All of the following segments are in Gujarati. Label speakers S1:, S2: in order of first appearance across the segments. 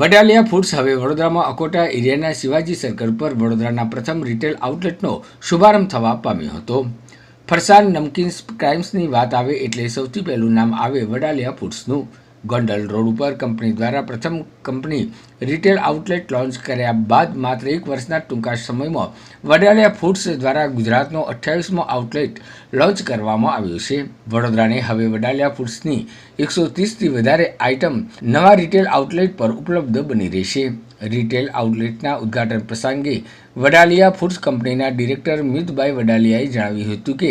S1: વડાલિયા ફૂડ્સ હવે વડોદરામાં અકોટા એરિયાના શિવાજી સર્કલ પર વડોદરાના પ્રથમ રિટેલ આઉટલેટનો શુભારંભ થવા પામ્યો હતો. ફરસાણ નમકીન્સ ક્રાઇમ્સની વાત આવે એટલે સૌથી પહેલું નામ આવે વડાલિયા ફૂડ્સનું. ગોંડલ રોડ ઉપર કંપની દ્વારા પ્રથમ કંપની રિટેલ આઉટલેટ લોન્ચ કર્યા બાદ માત્ર એક વર્ષના ટૂંકા સમયમાં વડાલિયા ફૂડ્સ દ્વારા ગુજરાતનો અઠ્યાવીસમો આઉટલેટ લોન્ચ કરવામાં આવ્યો છે. વડોદરાને હવે વડાલિયા ફૂડ્સની એકસો ત્રીસથી વધારે આઇટમ નવા રિટેલ આઉટલેટ પર ઉપલબ્ધ બની રહેશે. રિટેલ આઉટલેટના ઉદ્ઘાટન પ્રસંગે વડાલિયા ફૂડ્સ કંપનીના ડિરેક્ટર મિતભાઈ વડાલિયાએ જણાવ્યું હતું કે,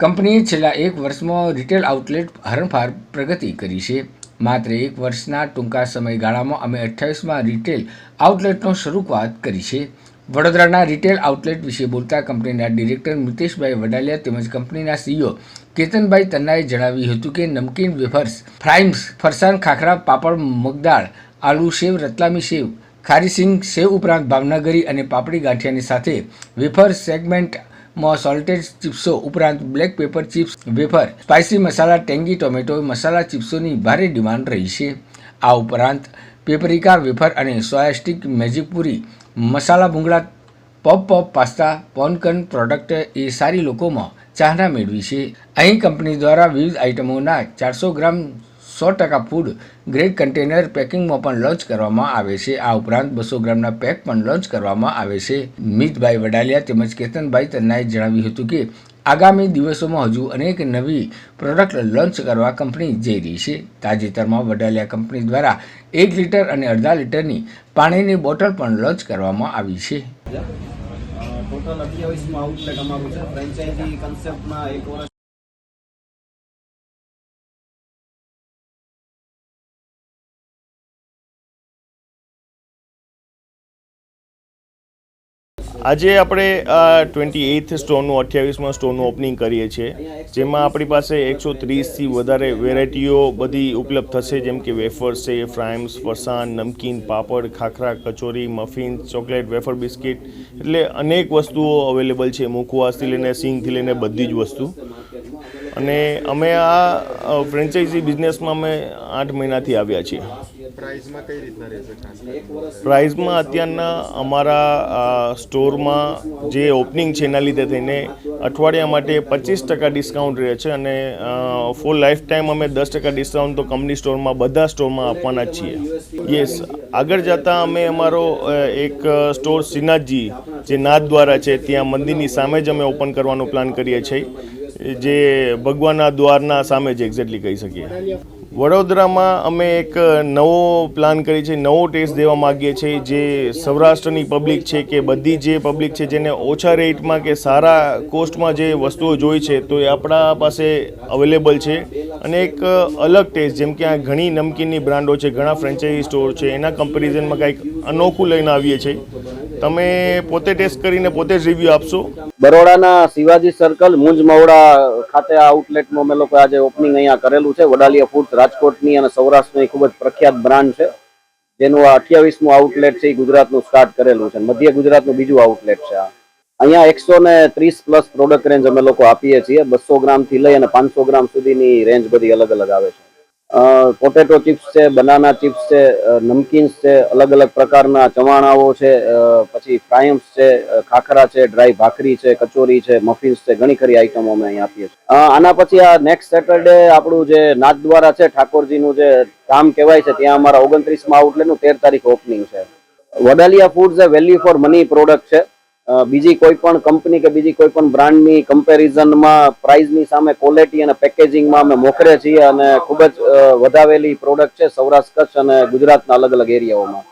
S1: કંપનીએ છેલ્લા એક વર્ષમાં રિટેલ આઉટલેટ હરણફાર પ્રગતિ કરી છે. માત્ર એક વર્ષના ટૂંકા સમયગાળામાં અમે અઠ્યાવીસમાં રિટેલ આઉટલેટનો શરૂઆત કરી છે. વડોદરાના રિટેલ આઉટલેટ વિશે બોલતા કંપનીના ડિરેક્ટર મિતેશભાઈ વડાલિયા તેમજ કંપનીના સીઈઓ કેતનભાઈ તન્નાએ જણાવ્યું હતું કે નમકીન વેફર્સ, ફ્રાઇમ્સ, ફરસાણ, ખાખરા, પાપડ, મગદાળ, આલુ સેવ, રતલામી સેવ ખારીસિંગ સેવ ઉપરાંત ભાવનગરી અને પાપડી ગાંઠિયાની સાથે વેફર સેગમેન્ટમાં સોલ્ટેડ ચિપ્સો ઉપરાંત black pepper chips wafer spicy masala tangy tomato masala ચિપ્સોની ભારે ડિમાન્ડ રહી છે. આ ઉપરાંત પેપરિકા વેફર અને સોયા સ્ટિક મેજિક પૂરી મસાલા ભૂંગળા પોપ પોપ પાસ્તા પોનકન પ્રોડક્ટ એ સારી લોકોમાં ચાહના મેળવી છે. અહીં કંપની દ્વારા વિવિધ આઇટમોના ચારસો ગ્રામ સો ટકા ફૂડ ગ્રેડ કન્ટેનર પેકિંગમાં પણ લોન્ચ કરવામાં આવે છે. આ ઉપરાંત બસો ગ્રામના પેક પણ લોન્ચ કરવામાં આવે છે. મિતભાઈ વડાલિયા તેમજ કેતનભાઈ તન્નાએ જણાવ્યું હતું કે, આગામી દિવસોમાં હજુ અનેક નવી પ્રોડક્ટ લોન્ચ કરવા કંપની જઈ રહી છે. તાજેતરમાં વડાલિયા કંપની દ્વારા એક લીટર અને અડધા લીટરની પાણીની બોટલ પણ લોન્ચ કરવામાં આવી છે.
S2: ટોટલ અઠ્યાવીસમાં આઉટલેટ અમારું છે. ફ્રેન્ચાઇઝી કન્સેપ્ટમાં એક વર્ષ
S3: આજે આપણે આ ટ્વેન્ટી એઇથ સ્ટોરનું અઠ્યાવીસમાં સ્ટોરનું ઓપનિંગ કરીએ છીએ, જેમાં આપણી પાસે એકસો ત્રીસથી વધારે વેરાયટીઓ બધી ઉપલબ્ધ થશે, જેમ કે વેફર્સ છે, ફ્રાઇમ્સ, ફરસાણ, નમકીન, પાપડ, khakhra, kachori, muffin, chocolate, wafer biscuit, એટલે અનેક વસ્તુઓ અવેલેબલ છે, મુખવાસથી લઈને, સિંગથી લઈને બધી જ વસ્તુ. અને અમે આ ફ્રેન્ચાઇઝી બિઝનેસમાં અમે આઠ મહિનાથી આવ્યા છીએ. પ્રાઇઝમાં અત્યારના અમારા સ્ટોરમાં જે ઓપનિંગ છે એના લીધે થઈને અઠવાડિયા માટે પચીસ ટકા ડિસ્કાઉન્ટ રહે છે અને ફૂલ લાઈફ ટાઈમ અમે દસ ટકા ડિસ્કાઉન્ટ તો કંપની સ્ટોરમાં, બધા સ્ટોરમાં આપવાના છીએ. યસ આગળ જતાં અમે અમારો એક સ્ટોર શ્રીનાથજી જે નાથ દ્વારા છે, ત્યાં મંદિરની સામે જ અમે ઓપન કરવાનો પ્લાન કરીએ છીએ. જે ભગવાનના દ્વારના સામે જ એક્ઝેક્ટલી કહી શકીએ. વડોદરામાં અમે એક નવો પ્લાન કરી છે, નવો ટેસ્ટ દેવા માગીએ છીએ, જે સૌરાષ્ટ્રની પબ્લિક છે કે બધી જે પબ્લિક છે જેને ઓછા રેટમાં કે સારા કોસ્ટમાં જે વસ્તુઓ જોઈ છે, તો એ આપણા પાસે અવેલેબલ છે. અને એક અલગ ટેસ્ટ જેમ કે આ ઘણી નમકીનની બ્રાન્ડો છે, ઘણા ફ્રેન્ચાઇઝી સ્ટોર છે, એના કમ્પેરિઝનમાં કંઈક અનોખું લઈને આવીએ છીએ. તમે પોતે ટેસ્ટ કરીને પોતે જ રિવ્યુ આપશો?
S2: બરોડાના શિવાજી સર્કલ મુંજ મવડા ખાતે આ આઉટલેટનું અમે લોકો આજે ઓપનિંગ અહીંયા કરેલું છે. વડાલિયા ફૂડ્સ રાજકોટની અને સૌરાષ્ટ્રની ખૂબ જ પ્રખ્યાત બ્રાન્ડ છે. જેનું આ અઠ્યાવીસમું આઉટલેટ છે, એ ગુજરાતનું સ્ટાર્ટ કરેલું છે. મધ્ય ગુજરાતનું બીજું આઉટલેટ છે આ. અહીંયા એકસો ને ત્રીસ પ્લસ પ્રોડક્ટ રેન્જ અમે લોકો આપીએ છીએ. બસો ગ્રામથી લઈ અને પાંચસો ગ્રામ સુધીની રેન્જ બધી અલગ અલગ આવે છે. પોટેટો ચિપ્સ છે બનાના ચિપ્સ છે નમકીન્સ છે અલગ અલગ પ્રકારના ચવાણાઓ છે પછી ફ્રાયમ્સ છે ખાખરા છે ડ્રાય ભાખરી છે, કચોરી છે મફિન્સ છે, ઘણી ખરી આઈટમો અમે અહીં આપીએ છીએ. આના પછી આ નેક્સ્ટ સેટરડે આપણું જે નાથદ્વારા છે, ઠાકોરજીનું જે ધામ કહેવાય છે, ત્યાં અમારા ઓગણત્રીસમાં આઉટલેટનું તેર તારીખ ઓપનિંગ છે. વડાલિયા ફૂડ્સ એ વેલ્યુ ફોર મની પ્રોડક્ટ છે. બીજી કોઈ પણ કંપની કે બીજી કોઈ પણ બ્રાન્ડની કમ્પેરિઝનમાં પ્રાઇઝની સામે ક્વોલિટી અને પેકેજિંગમાં અમે મોખરે છીએ અને ખૂબ જ વધાવેલી પ્રોડક્ટ છે સૌરાષ્ટ્ર કચ્છ અને ગુજરાતના અલગ અલગ એરિયાઓમાં.